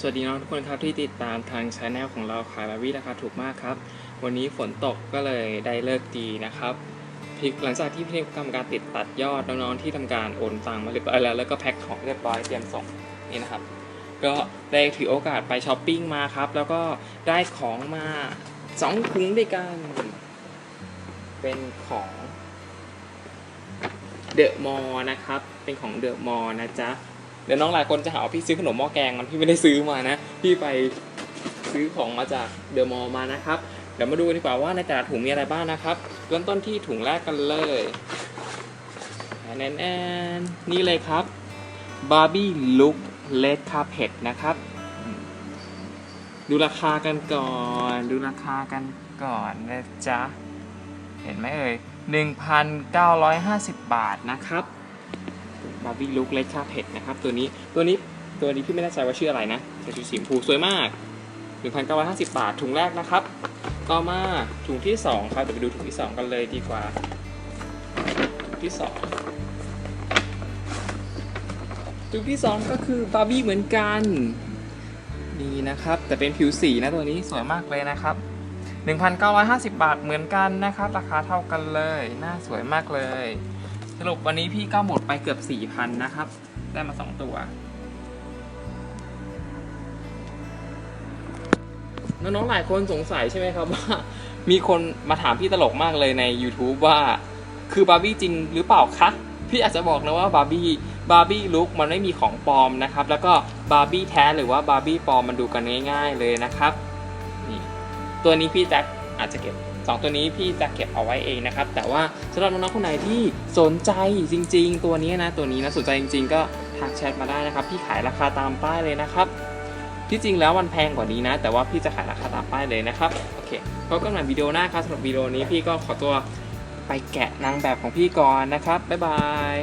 สวัสดีน้องทุกคนครับที่ติดตามทางช anel ของเราขายบาร์บี้ราคาถูกมากครับ วันนี้ฝนตกก็เลยได้เลิกดีนะครับหลังจากที่พี่ทำการติดตัดยอดน้องๆที่ทำการโอนตังมาเรียบร้อยแล้วแล้วก็แพ็คของเรียบร้อยเตรียมส่งนี่นะครับ ก็ได้ถือโอกาสไปช้อปปิ้งมาครับ แล้วก็ได้ของมาสองถุงด้วยกันเป็นของเดอะมอนะครับ เป็นของเดอะมอนะจ๊ะ เดี๋ยวน้องหลายคนจะหาว่าพี่ซื้อขนมหม้อแกงมันพี่ไม่ได้ซื้อมานะ พี่ไปซื้อของมาจากเดอะมอลล์มานะครับเดี๋ยวมาดูกันดีกว่าว่าในแต่ละถุงมีอะไรบ้างนะครับเริ่มต้นที่ถุงแรกกันเลยแอนแอนนี่เลยครับ Barbie Look Red Carpet นะครับ ดูราคากันก่อน ดูราคากันก่อนนะจ๊ะ เห็นไหมเอ่ย 1,950 บาทนะครับ บาร์บี้ลุคเลดคาเพดนะครับตัวนี้ตัวนี้ตัวนี้พี่ไม่แน่ใจว่าชื่ออะไรนะแต่สีสีชมพูสวยมาก 1,950 บาทถุงแรกนะครับ ต่อมาถุงที่ 2 ครับเดี๋ยวไปดูถุงที่ 2 กันเลยดีกว่าถุงที่ 2 ถุงที่ 2 ก็คือบาร์บี้เหมือนกันนี่นะครับ แต่เป็นผิวสีนะตัวนี้สวยมากเลยนะครับ 1,950 บาทเหมือนกันนะครับ ราคาเท่ากันเลย น่าสวยมากเลย สรุปวันนี้พี่ก็หมดไปเกือบ4,000นนะครับ ได้มา2ตัว น้องๆหลายคนสงสัยใช่ไหมครับว่า มีคนมาถามพี่ตลกมากเลยใน YouTube ว่า คือบาร์บี้จริงหรือเปล่าคะพี่อาจจะบอกนะว่าบาร์บี้บาร์บี้ลุคมันไม่มีของปลอมนะครับ แล้วก็บาร์บี้แท้หรือว่าบาร์บี้ปลอมมันดูกันง่าย ๆ เลยนะครับนี่ตัวนี้พี่แจ็คอาจจะเก็บ 2 ตัวนี้พี่จะเก็บเอาไว้เองนะครับ แต่ว่าสำหรับน้องๆคนไหนที่สนใจจริง ๆ ตัวนี้นะตัวนี้นะสนใจจริง ๆ ก็ทักแชทมาได้นะครับ พี่ขายราคาตามป้ายเลยนะครับ ที่จริงแล้วมันแพงกว่านี้นะ แต่ว่าพี่จะขายราคาตามป้ายเลยนะครับโอเคพบกันใหม่วิดีโอหน้าครับสำหรับวิดีโอนี้พี่ก็ขอตัวไปแกะนางแบบของพี่ก่อนนะครับบ๊ายบาย